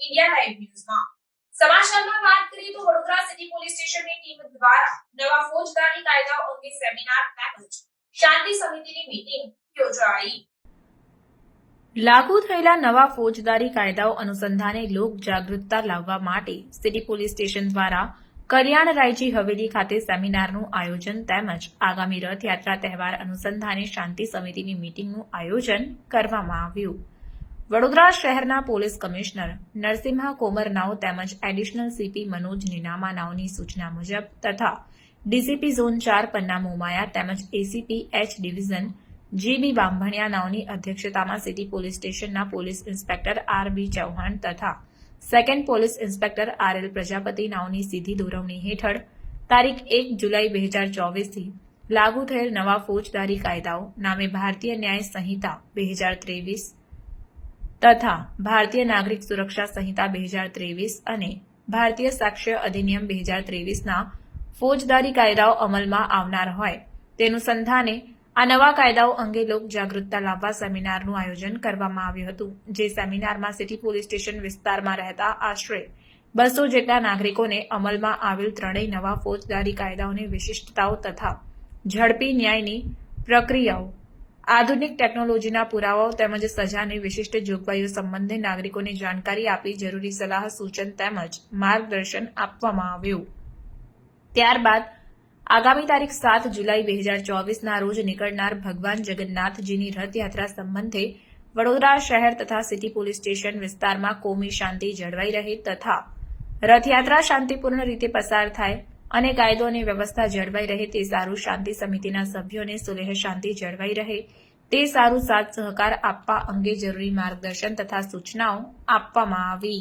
India live ન્યૂઝમાં સમાચારમાં વાત કરીએ તો વડોદરા સિટી પોલીસ સ્ટેશનની ટીમ દ્વારા નવા ફોજદારી કાયદાઓ અંગે સેમિનાર તેમજ શાંતિ સમિતિની મીટિંગ યોજાઈ. લાગુ થયેલા નવા ફોજદારી કાયદાઓ અનુસંધાને લોક જાગૃતતા લાવવા માટે સિટી પોલીસ સ્ટેશન દ્વારા કલ્યાણ રાયજી હવેલી ખાતે સેમિનારનું આયોજન તેમજ આગામી રથયાત્રા તહેવાર અનુસંધાને શાંતિ સમિતિની મીટિંગનું આયોજન કરવામાં આવ્યું. વડોદરા શહેરના પોલીસ કમિશનર નરસિંહા કોમરનાઓ તેમજ એડિશનલ સીપી મનોજ નીનામાનાઓની સૂચના મુજબ તથા ડીસીપી ઝોન ચાર પન્ના મોમાયા તેમજ ACP H division G B અધ્યક્ષતામાં સિટી પોલીસ સ્ટેશનના police inspector R B Chauhan તથા second police inspector R L Prajapati નાઓની સીધી દોરવણી હેઠળ તારીખ એક જુલાઈ બે હજાર ચોવીસથી લાગુ થયેલ નવા ફોજદારી કાયદાઓ નામે ભારતીય ન્યાય સંહિતા બે હજાર ત્રેવીસ તથા ભારતીય નાગરિક સુરક્ષા સંહિતા બે હજાર ત્રેવીસ અને ભારતીય સાક્ષ્ય અધિનિયમ બે હજાર ત્રેવીસના ફોજદારી કાયદાઓ અમલમાં આવનાર હોય તેનું સંધાને આ નવા કાયદાઓ અંગે લોક જાગૃતતા લાવવા સેમિનારનું આયોજન કરવામાં આવ્યું હતું, જે સેમિનારમાં સિટી પોલીસ સ્ટેશન વિસ્તારમાં રહેતા આશરે બસો જેટલા નાગરિકોને અમલમાં આવેલ ત્રણેય નવા ફોજદારી કાયદાઓની વિશિષ્ટતાઓ તથા ઝડપી ન્યાયની પ્રક્રિયાઓ આધુનિક ટેકનોલોજીના પુરાવાઓ તેમજ સજાની વિશિષ્ટ જોગવાઈઓ સંબંધે નાગરિકોને જાણકારી આપી જરૂરી સલાહ, સૂચન તેમજ માર્ગદર્શન આપવામાં આવ્યું. ત્યારબાદ, આગામી તારીખ સાત જુલાઈ બે હજાર ચોવીસના રોજ નીકળનાર ભગવાન જગન્નાથજીની રથયાત્રા સંબંધે વડોદરા શહેર તથા સિટી પોલીસ સ્ટેશન વિસ્તારમાં કોમી શાંતિ જળવાઈ રહે તથા રથયાત્રા શાંતિપૂર્ણ રીતે પસાર થાય અને કાયદો અને વ્યવસ્થા જળવાઈ રહે તે સારું શાંતિ સમિતિના સભ્યોને સુલેહ શાંતિ જળવાઈ રહે તે સારું સાથ સહકાર આપવા અંગે જરૂરી માર્ગદર્શન તથા સૂચનાઓ આપવામાં આવી.